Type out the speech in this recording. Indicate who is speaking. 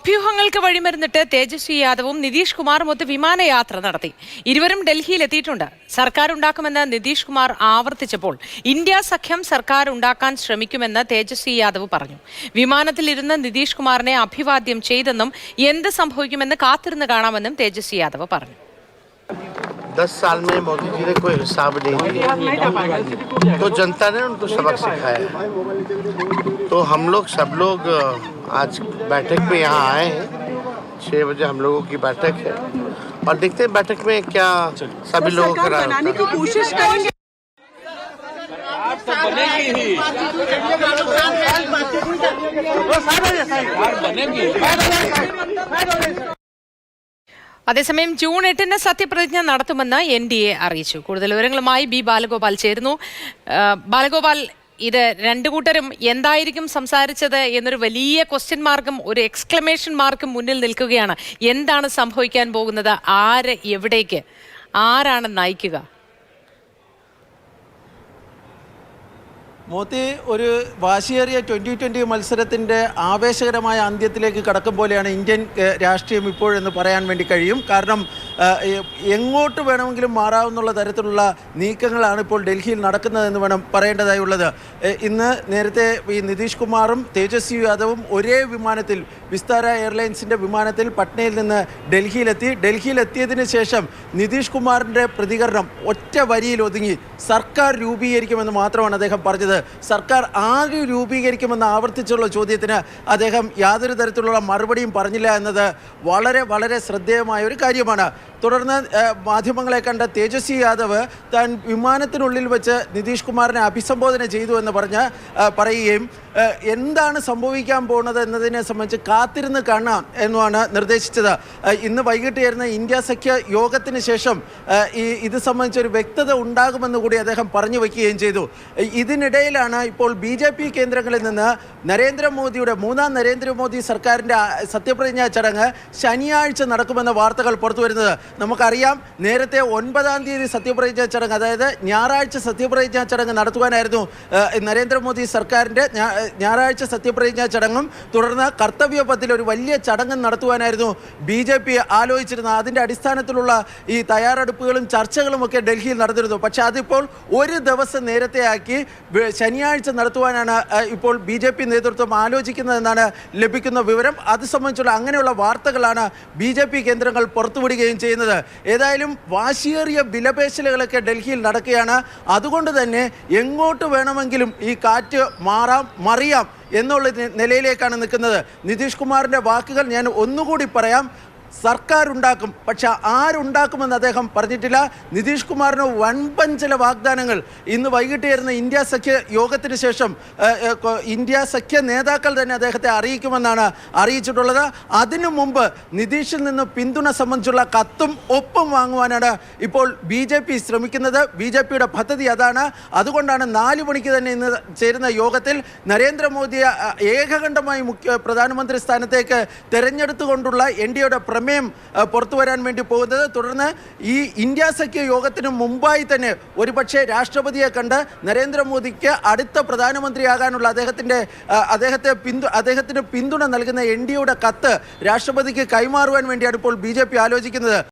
Speaker 1: അഭ്യൂഹങ്ങൾക്ക് വഴിമരുന്നിട്ട് തേജസ്വി യാദവും നിതീഷ് കുമാറും ഒത്ത് വിമാനയാത്ര നടത്തി ഇരുവരും ഡൽഹിയിൽ എത്തിയിട്ടുണ്ട് സർക്കാർ ഉണ്ടാക്കുമെന്ന് നിതീഷ് കുമാർ ആവർത്തിച്ചപ്പോൾ ഇന്ത്യ സഖ്യം സർക്കാർ ഉണ്ടാക്കാൻ ശ്രമിക്കുമെന്ന് തേജസ്വി യാദവ് പറഞ്ഞു വിമാനത്തിലിരുന്ന് നിതീഷ് കുമാറിനെ അഭിവാദ്യം ചെയ്തെന്നും എന്ത് സംഭവിക്കുമെന്ന് കാത്തിരുന്ന് കാണാമെന്നും തേജസ്വി യാദവ് പറഞ്ഞു
Speaker 2: दस साल में मोदी जी ने कोई हिसाब नहीं दिया तो जनता ने उनको सबक सिखाया है तो हम लोग सब लोग अ, आज बैठक में यहाँ आए हैं छः बजे हम लोगों की बैठक है और देखते हैं बैठक में क्या सभी लोगों का
Speaker 3: सरकार
Speaker 2: राय
Speaker 3: बनाने
Speaker 2: होता है।
Speaker 3: की कोशिश करेंगे
Speaker 1: അതേസമയം ജൂൺ എട്ടിന് സത്യപ്രതിജ്ഞ നടത്തുമെന്ന് എൻ ഡി എ അറിയിച്ചു കൂടുതൽ വിവരങ്ങളുമായി ബി ബാലഗോപാൽ ചേരുന്നു ആ, ബാലഗോപാൽ ഇത് രണ്ടു കൂട്ടരും എന്തായിരിക്കും സംസാരിച്ചത് എന്നൊരു വലിയ ക്വസ്റ്റ്യൻ മാർക്കും ഒരു എക്സ്ക്ലമേഷൻ മാർക്കും മുന്നിൽ നിൽക്കുകയാണ്. എന്താണ് സംഭവിക്കാൻ പോകുന്നത്? ആര് എവിടേക്ക്? ആരാണ് നയിക്കുക?
Speaker 4: മോത്തി ഒരു വാശിയേറിയ ട്വന്റി ട്വന്റി മത്സരത്തിന്റെ ആവേശകരമായ അന്ത്യത്തിലേക്ക് കടക്കും പോലെയാണ് ഇന്ത്യൻ രാഷ്ട്രീയം ഇപ്പോഴെന്ന് പറയാൻ വേണ്ടി കഴിയും. കാരണം എങ്ങോട്ട് വേണമെങ്കിലും മാറാവുന്നുള്ള തരത്തിലുള്ള നീക്കങ്ങളാണ് ഇപ്പോൾ ഡൽഹിയിൽ നടക്കുന്നതെന്ന് വേണം പറയേണ്ടതായുള്ളത് ഉള്ളത്. ഇന്ന് നേരത്തെ ഈ നിതീഷ് കുമാറും തേജസ്വി യാദവും ഒരേ വിമാനത്തിൽ വിസ്താര എയർലൈൻസിന്റെ വിമാനത്തിൽ പട്നയിൽ നിന്ന് ഡൽഹിയിലെത്തി. ഡൽഹിയിലെത്തിയതിന് ശേഷം നിതീഷ് കുമാറിന്റെ പ്രതികരണം ഒറ്റ വരിയിൽ ഒതുങ്ങി. സർക്കാർ രൂപീകരിക്കുമെന്ന് മാത്രമാണ് അദ്ദേഹം പറഞ്ഞത്. സർക്കാർ ആകെ രൂപീകരിക്കുമെന്ന് ആവർത്തിച്ചുള്ള ചോദ്യത്തിന് അദ്ദേഹം യാതൊരു തരത്തിലുള്ള മറുപടിയും പറഞ്ഞില്ല എന്നത് വളരെ വളരെ ശ്രദ്ധേയമായ ഒരു കാര്യമാണ്. തുടർന്ന് മാധ്യമങ്ങളെ കണ്ട തേജസ്വി യാദവ് താൻ വിമാനത്തിനുള്ളിൽ വെച്ച് നിതീഷ് കുമാറിനെ അഭിസംബോധന ചെയ്തു എന്ന് പറഞ്ഞ് പറയുകയും എന്താണ് സംഭവിക്കാൻ പോകുന്നത് എന്നതിനെ സംബന്ധിച്ച് കാത്തിരുന്ന് കാണാം എന്നുമാണ് നിർദ്ദേശിച്ചത്. ഇന്ന് വൈകിട്ട് ചേരുന്ന ഇന്ത്യ സഖ്യ യോഗത്തിന് ശേഷം ഈ ഇത് സംബന്ധിച്ച് ഒരു വ്യക്തത ഉണ്ടാകുമെന്ന് കൂടി അദ്ദേഹം പറഞ്ഞു വയ്ക്കുകയും ചെയ്തു. ഇതിനിടയിലാണ് ഇപ്പോൾ ബി ജെ പി കേന്ദ്രങ്ങളിൽ നിന്ന് നരേന്ദ്രമോദിയുടെ മൂന്നാം നരേന്ദ്രമോദി സർക്കാരിന്റെ സത്യപ്രതിജ്ഞാ ചടങ്ങ് ശനിയാഴ്ച നടക്കുമെന്ന വാർത്തകൾ പുറത്തു വരുന്നത്. നമുക്കറിയാം നേരത്തെ ഒൻപതാം തീയതി സത്യപ്രതിജ്ഞാ ചടങ്ങ് അതായത് ഞായറാഴ്ച സത്യപ്രതിജ്ഞാ ചടങ്ങ് നടത്തുവാനായിരുന്നു നരേന്ദ്രമോദി സർക്കാരിന്റെ ഞായറാഴ്ച സത്യപ്രതിജ്ഞാ ചടങ്ങും തുടർന്ന് കർത്തവ്യ പത്തിൽ ഒരു വലിയ ചടങ്ങ് നടത്തുവാനായിരുന്നു ബി ജെ പി ആലോചിച്ചിരുന്നത്. അതിന്റെ അടിസ്ഥാനത്തിലുള്ള ഈ തയ്യാറെടുപ്പുകളും ചർച്ചകളും ഒക്കെ ഡൽഹിയിൽ നടന്നിരുന്നു. പക്ഷേ അതിപ്പോൾ ഒരു ദിവസം നേരത്തെ ആക്കി ശനിയാഴ്ച നടത്തുവാനാണ് ഇപ്പോൾ ബി ജെ പി നേതൃത്വം ആലോചിക്കുന്നതെന്നാണ് ലഭിക്കുന്ന വിവരം. അത് സംബന്ധിച്ചുള്ള അങ്ങനെയുള്ള വാർത്തകളാണ് ബി ജെ പി കേന്ദ്രങ്ങൾ പുറത്തുവിടുകയും ചെയ്യുന്നത്. ഏതായാലും വാശിയേറിയ വിലപേശലുകളൊക്കെ ഡൽഹിയിൽ നടക്കുകയാണ്. അതുകൊണ്ട് തന്നെ എങ്ങോട്ട് വേണമെങ്കിലും ഈ കാറ്റ് മാറാം മറിയാം എന്നുള്ള നിലയിലേക്കാണ് നിൽക്കുന്നത്. നിതീഷ് കുമാറിന്റെ വാക്കുകൾ ഞാൻ ഒന്നുകൂടി പറയാം. സർക്കാർ ഉണ്ടാക്കും പക്ഷെ ആരുണ്ടാക്കുമെന്ന് അദ്ദേഹം പറഞ്ഞിട്ടില്ല. നിതീഷ് കുമാറിന് വൻപൻ ചില വാഗ്ദാനങ്ങൾ. ഇന്ന് വൈകിട്ട് ചേരുന്ന ഇന്ത്യ സഖ്യ യോഗത്തിന് ശേഷം ഇന്ത്യ സഖ്യ നേതാക്കൾ തന്നെ അദ്ദേഹത്തെ അറിയിക്കുമെന്നാണ് അറിയിച്ചിട്ടുള്ളത്. അതിനു മുമ്പ് നിതീഷിൽ നിന്ന് പിന്തുണ സംബന്ധിച്ചുള്ള കത്തും ഒപ്പും വാങ്ങുവാനാണ് ഇപ്പോൾ ബി ജെ പി ശ്രമിക്കുന്നത്. ബി ജെ പിയുടെ പദ്ധതി അതാണ്. അതുകൊണ്ടാണ് നാല് മണിക്ക് തന്നെ ഇന്ന് ചേരുന്ന യോഗത്തിൽ നരേന്ദ്രമോദിയെ ഏകകണ്ഠമായി മുഖ്യ പ്രധാനമന്ത്രി സ്ഥാനത്തേക്ക് തെരഞ്ഞെടുത്തുകൊണ്ടുള്ള എൻ ഡി എയുടെ പ്രമേയം പുറത്തു വരാൻ വേണ്ടി പോകുന്നത്. തുടർന്ന് ഈ ഇന്ത്യ സഖ്യ യോഗത്തിന് മുമ്പായി തന്നെ ഒരുപക്ഷെ രാഷ്ട്രപതിയെ കണ്ട് നരേന്ദ്രമോദിക്ക് അടുത്ത പ്രധാനമന്ത്രിയാകാനുള്ള അദ്ദേഹത്തിന്റെ അദ്ദേഹത്തെ പിന്തു അദ്ദേഹത്തിന് പിന്തുണ നൽകുന്ന എൻ ഡി കത്ത് രാഷ്ട്രപതിക്ക് കൈമാറുവാൻ വേണ്ടിയാണ് ഇപ്പോൾ ബി ആലോചിക്കുന്നത്.